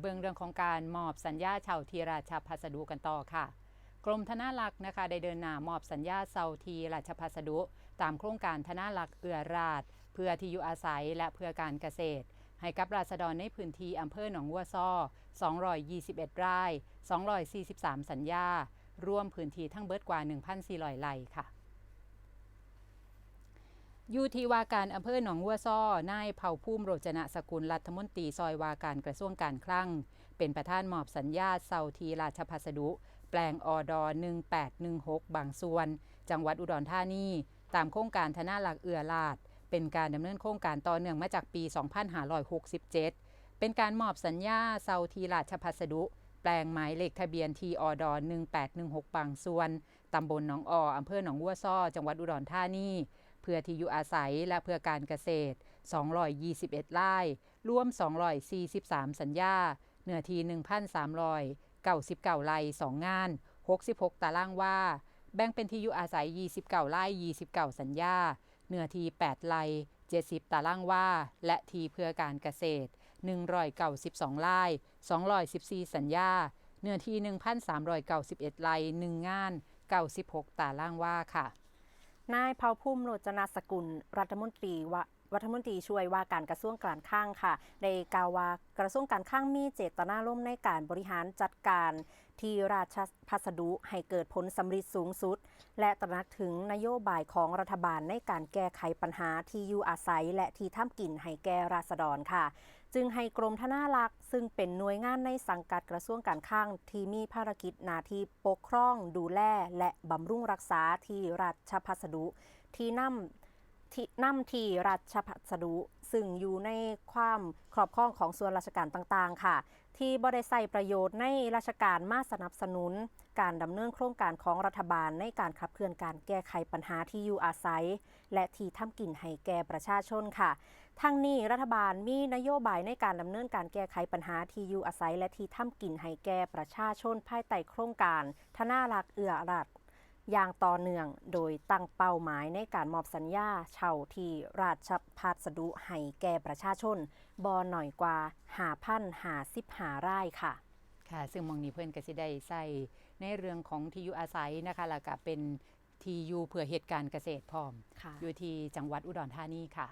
เบิงเรื่องของการมอบสัญญาเช่าทีราชพัสดุกันต่อค่ะ กรมธนารักษ์นะคะได้เดินหน้ามอบสัญญาเช่าทีราชพัสดุ ตามโครงการธนารักษ์เอื้อราชเพื่อที่อยู่อาศัยและเพื่อการเกษตร ให้กับราษฎรในพื้นที่อำเภอหนองวัวซ้อ221ไร่243 สัญญารวมพื้นที่ทั้งเบิดกว่า 1,400ไร่ค่ะ ยูทีว่าการอำเภอหนองวัวซ้อนายเผ่าภูมิโรจนะสกุลรัฐมนตรีซอยว่าการกระทรวงการคลัง เป็นประธานมอบสัญญาเซาทีราชพัสดุ แปลงอดอ1816 บางส่วน จังหวัดอุดรธานีตามโครงการธนาหลักเอือลาด เป็นการดำเนินโครงการต่อเนื่องมาจากปี 2567 เป็นการมอบสัญญาเซาทีราชพัสดุ แปลงหมายเลขทะเบียนทีอดอ1816 บางส่วนตำบลหนองอออำเภอหนองวัวซ้อจังหวัดอุดรธานี เพื่อที่อยู่อาศัยและเพื่อการเกษตร 221 ไร่ รวม 243 สัญญา เนื้อที่ 1,399 ไร่ 2 งาน 66 ตารางว่าแบ่งเป็นที่อยู่อาศัย 29 ไร่ 29 สัญญา เนื้อที่ 8 ไร่ 70 ตารางว่าและที่เพื่อการเกษตร 192 ไร่ 214 สัญญา เนื้อที่ 1,391 ไร่ 1 งาน 96 ตารางว่าค่ะ นายเผ่าภูมิโรจนสกุล รัฐมนตรีว่า รัฐมนตรีช่วยว่าการกระทรวงการคลังค่ะได้กล่าวว่ากระทรวงการคลังมีเจตนาร่วมในการบริหารจัดการที่ราชพัสดุให้เกิดผลสำฤทธิ์สูงสุด และตระหนักถึงนโยบายของรัฐบาลในการแก้ไขปัญหาที่อยู่อาศัย และที่ทำกินให้แก่ราษฎรค่ะ จึงให้กรมธนารักษ์ ซึ่งเป็นหน่วยงานในสังกัดกระทรวงการคลังที่มีภารกิจหน้าที่ปกครอง ดูแลและบำรุงรักษาที่ราชพัสดุที่นำ ที่นำที่ราชพัสดุ ซึ่งอยู่ในความครอบครองของส่วนราชการต่างๆ ค่ะ ที่บริใส่ประโยชน์ในราชการมาสนับสนุน การดำเนินโครงการของรัฐบาลในการขับเคลื่อนการแก้ไขปัญหาที่อยู่อาศัย และที่ทำกินให้แก่ประชาชนค่ะทั้งนี้รัฐบาลมีนโยบายในการดำเนินการแก้ไขปัญหาที่อยู่อาศัย และที่ทำกินให้แก่ประชาชนภายใต้โครงการ ธนารักษ์เอื้อรัฐ อย่างต่อเนื่องโดยตั้งเป้าหมายในการมอบสัญญาเช่าที่ราชพัสดุให้แก่ประชาชนบอหน่อยกว่าหาพันหาสิบหาไร่ค่ะ ค่ะ ซึ่งหมองนี้เพื่อนก็สิได้ใส่ในเรื่องของที่อยู่อาศัยนะคะแล้วก็เป็นที่อยู่เพื่อเหตุการณ์เกษตรพร้อมค่ะอยู่ที่จังหวัดอุดรธานีค่ะ